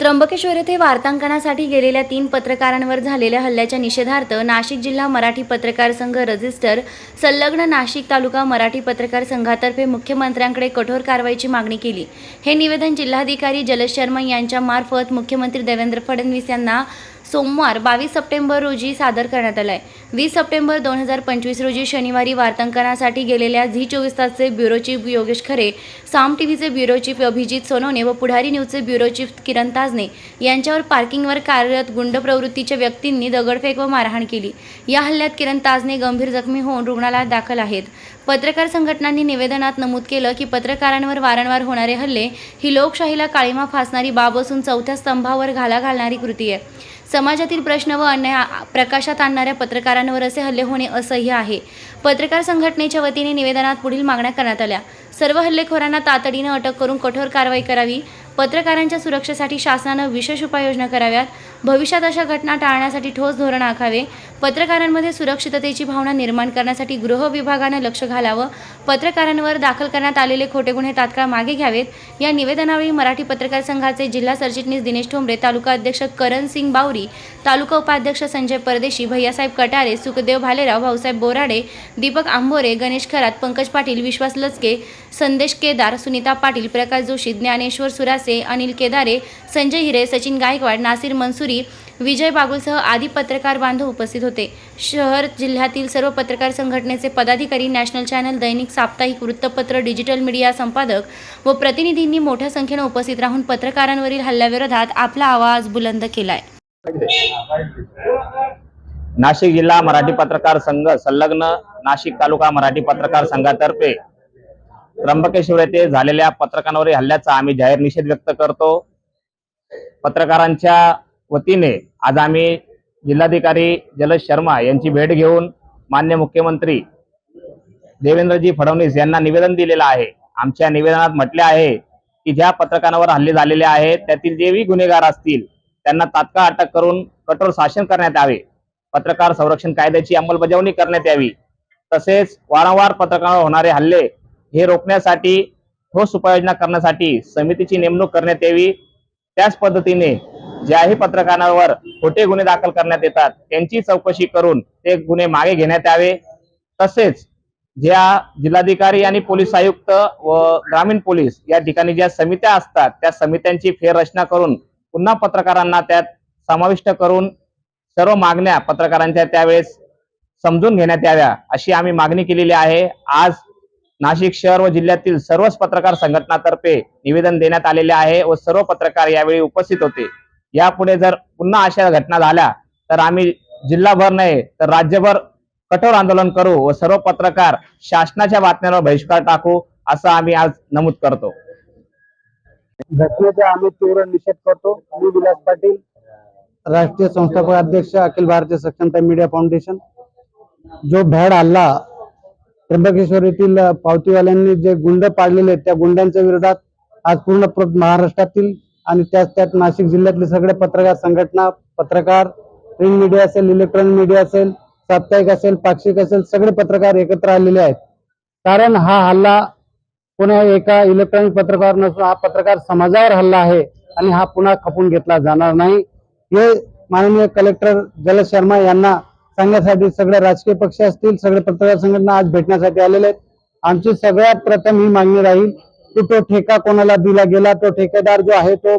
त्र्यंबकेश्वर येथे वार्तांकनासाठी गेलेल्या तीन पत्रकारांवर झालेल्या हल्ल्याच्या निषेधार्थ नाशिक जिल्हा मराठी पत्रकार संघ रजिस्टर संलग्न नाशिक तालुका मराठी पत्रकार संघातर्फे मुख्यमंत्र्यांकडे कठोर कारवाईची मागणी केली. हे निवेदन जिल्हाधिकारी जलद शर्मा यांच्यामार्फत मुख्यमंत्री देवेंद्र फडणवीस यांना सोमवार बावीस सप्टेंबर रोजी सादर करण्यात आला आहे वीस सप्टेंबर दोन हजार पंचवीस रोजी शनिवारी वार्तांकनासाठी गेलेल्या झी चोवीस तासचे ब्युरो चीफ योगेश खरे साम टीव्हीचे ब्युरो चीफ अभिजित सोनवणे व पुढारी न्यूजचे ब्युरो चीफ किरण ताजने यांच्यावर पार्किंगवर कार्यरत गुंड प्रवृत्तीच्या व्यक्तींनी दगडफेक व मारहाण केली. या हल्ल्यात किरण ताजने गंभीर जखमी होऊन रुग्णालयात दाखल आहेत. पत्रकार संघटनांनी निवेदनात नमूद केलं की पत्रकारांवर वारंवार होणारे हल्ले ही लोकशाहीला काळीमा फासणारी बाब असून चौथ्या स्तंभावर घाला घालणारी कृती आहे. समाजातील प्रश्न व अन्याय प्रकाशात आणणाऱ्या पत्रकारांवर असे हल्ले होणे असह्य आहे. पत्रकार संघटनेच्या वतीने निवेदनात पुढील मागण्या करण्यात आल्या. सर्व हल्लेखोरांना तातडीनं अटक करून कठोर कारवाई करावी. पत्रकारांच्या सुरक्षेसाठी शासनानं विशेष उपाययोजना कराव्यात. भविष्यात अशा घटना टाळण्यासाठी ठोस धोरण आखावे. पत्रकारांमध्ये सुरक्षिततेची भावना निर्माण करण्यासाठी गृह विभागानं लक्ष घालावं. पत्रकारांवर दाखल करण्यात आलेले खोटे गुन्हे तात्काळ मागे घ्यावेत. या निवेदनावेळी मराठी पत्रकार संघाचे जिल्हा सरचिटणीस दिनेश ठोंबरे तालुका अध्यक्ष करण सिंग बावरी तालुका उपाध्यक्ष संजय परदेशी भैयासाहेब कटारे सुखदेव भालेराव भाऊसाहेब बोराडे दीपक आंबोरे गणेश खरात पंकज पाटील विश्वास लचके संदेश केदार सुनीता पाटील प्रकाश जोशी ज्ञानेश्वर सुरासे अनिल केदारे संजय हिरे सचिन गायकवाड नासिर मनसुरी विजय बागुलसह आदी पत्रकार बांधव उपस्थित होते. शहर जिल्ह्यातील सर्व पत्रकार संघटनेचे पदाधिकारी नॅशनल चॅनल दैनिक साप्ताहिक वृत्तपत्र डिजिटल मीडिया संपादक व प्रतिनिधींनी मोठ्या संख्येने उपस्थित राहून पत्रकारांवरील हल्ल्याविरोधात आपला आवाज बुलंद केलाय. नाशिक जिल्हा मराठी पत्रकार संघ संलग्न नाशिक तालुका मराठी पत्रकार संघातर्फे त्र्यंबकेश्वर येथे झालेल्या पत्रकारांवरील हल्ल्याचा आम्ही जाहीर निषेध व्यक्त करतो. पत्रकारांच्या वतीने आज आम्ही जिल्हाधिकारी जलज शर्मा यांची भेट घेऊन मान्य मुख्यमंत्री देवेंद्रजी फडणवीस यांना निवेदन दिलेलं आहे. आमच्या निवेदनात म्हटले आहे की ज्या पत्रकारांवर हल्ले झालेले आहेत त्यातील जेही गुन्हेगार असतील त्यांना तात्काळ अटक करून कठोर शासन करण्यात यावे. पत्रकार संरक्षण कायद्याची अंमलबजावणी करण्यात यावी. तसेच वारंवार पत्रकारांवर होणारे हल्ले हे रोखण्यासाठी ठोस उपाययोजना करण्यासाठी समितीची नेमणूक करण्यात यावी. त्याच पद्धतीने ज्याही पत्रकारांवर खोटे गुन्हे दाखल करण्यात येतात त्यांची चौकशी करून ते गुन्हे मागे घेण्यात यावे. तसेच ज्या जिल्हाधिकारी आणि पोलीस आयुक्त व ग्रामीण पोलीस या ठिकाणी ज्या समित्या असतात त्या समित्यांची फेररचना करून पुन्हा पत्रकारांना त्यात समाविष्ट करून सर्व मागण्या पत्रकारांच्या त्यावेळेस समजून घेण्यात याव्या अशी आम्ही मागणी केलेली आहे. आज नाशिक शहर व जिल्ह्यातील सर्वच पत्रकार संघटनातर्फे निवेदन देण्यात आलेले आहे व सर्व पत्रकार यावेळी उपस्थित होते. यापुढे जर पुन्हा अशा घटना झाल्या तर आम्ही जिल्हाभर नाही तर राज्यभर कठोर आंदोलन करू व सर्व पत्रकार शासनाच्या बातम्यांवर बहिष्कार टाकू असं आम्ही आज नमूद करतो. घटनेचा आम्ही तीव्र निषेध करतो. मी विलास पाटील? राष्ट्रीय संस्थापक अध्यक्ष अखिल भारतीय सक्षमता मीडिया फाउंडेशन. जो भॅड हल्ला त्र्यंबकेश्वर येथील पावतीवाल्यांनी जे गुंड पाडलेले त्या गुंडांच्या विरोधात आज पूर्ण प्र- महाराष्ट्रातील आणि त्याच त्यात नाशिक जिल्ह्यातले सगळे पत्रकार संघटना पत्रकार प्रिंट मीडिया असेल इलेक्ट्रॉनिक मीडिया असेल साप्ताहिक असेल पाक्षिक असेल सगळे पत्रकार एकत्र आलेले आहेत. कारण हा हल्ला पुन्हा एका इलेक्ट्रॉनिक पत्रकार नसून हा पत्रकार समाजावर हल्ला आहे आणि हा पुन्हा खपून घेतला जाणार नाही. हे माननीय कलेक्टर जलद शर्मा यांना सांगण्यासाठी सगळे राजकीय पक्ष असतील सगळे पत्रकार संघटना आज भेटण्यासाठी आलेले आहेत. आमची सगळ्यात प्रथम ही मागणी राहील की तो ठेका कोणाला दिला गेला तो ठेकेदार जो आहे तो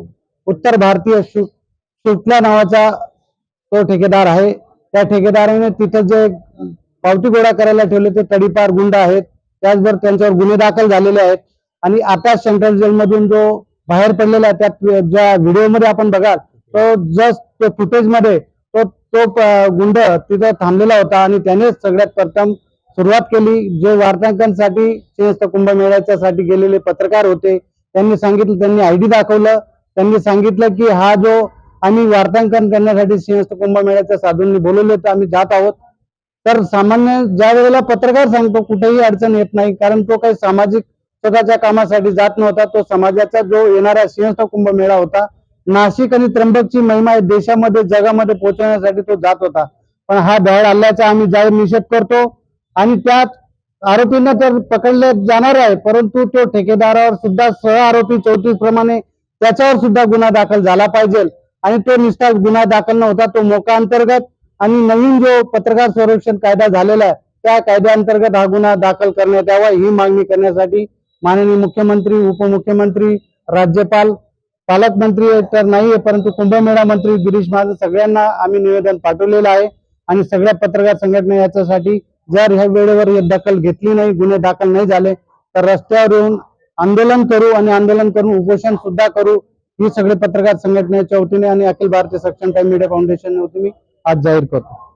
उत्तर भारतीय सुटल्या नावाचा तो ठेकेदार आहे. त्या ठेकेदाराने तिथं जे पावती गोळा करायला ठेवले ते तडीपार गुंड आहेत. त्याचबरोबर त्यांच्यावर गुन्हे दाखल झालेले आहेत. आणि आता सेंट्रल जेलमधून जो बाहेर पडलेला आहे त्या ज्या व्हिडिओमध्ये आपण बघाल तो जस्ट तो फुटेजमध्ये तो तो गुंड तिथं थांबलेला होता आणि त्याने सगळ्यात प्रथम सुरुवात केली. जे वार्तांकनसाठी सिंहस्थ कुंभमेळ्याच्या साठी गेलेले पत्रकार होते त्यांनी सांगितलं त्यांनी आयडी दाखवलं. त्यांनी सांगितलं की हा जो आम्ही वार्तांकन करण्यासाठी सिंहस्थ कुंभमेळ्याच्या साधूंनी बोलवले तर आम्ही जात आहोत. तर सामान्य ज्या वेळेला पत्रकार सांगतो कुठेही अडचण येत नाही कारण तो काही सामाजिक स्वतःच्या कामासाठी जात नव्हता. तो समाजाचा जो येणारा सिंहस्थ कुंभमेळा होता नाशिक आणि त्र्यंबकची महिमा आहे देशामध्ये जगामध्ये पोहोचवण्यासाठी तो जात होता. पण हा भ्याड हल्ल्याचा आम्ही जाहीर निषेध करतो. आणि त्यात आरोपींना तर पकडले जाणार आहे परंतु तो ठेकेदारावर सुद्धा सह आरोपी चौतीस प्रमाणे त्याच्यावर सुद्धा गुन्हा दाखल झाला पाहिजे. आणि तो निष्ठा गुन्हा दाखल नव्हता तो मोका अंतर्गत आणि नवीन जो पत्रकार संरक्षण कायदा झालेला आहे त्या कायद्याअंतर्गत हा गुन्हा दाखल करण्यात यावा ही मागणी करण्यासाठी माननीय मुख्यमंत्री उपमुख्यमंत्री राज्यपाल पालकमंत्री तर नाहीये परंतु कुंभमेळा मंत्री गिरीश महाजन सगळ्यांना आम्ही निवेदन पाठवलेलं आहे. आणि सगळ्या पत्रकार संघटना याच्यासाठी जर ह्या वेळेवर दखल घेतली नाही गुन्हे दाखल नाही झाले तर रस्त्यावर येऊन आंदोलन करू आणि आंदोलन करून उपोषण सुद्धा करू ही सगळे पत्रकार संघटनेच्या वतीने आणि अखिल भारतीय सक्षम टाइम मीडिया फाउंडेशन वतीने आज जाहीर करतो.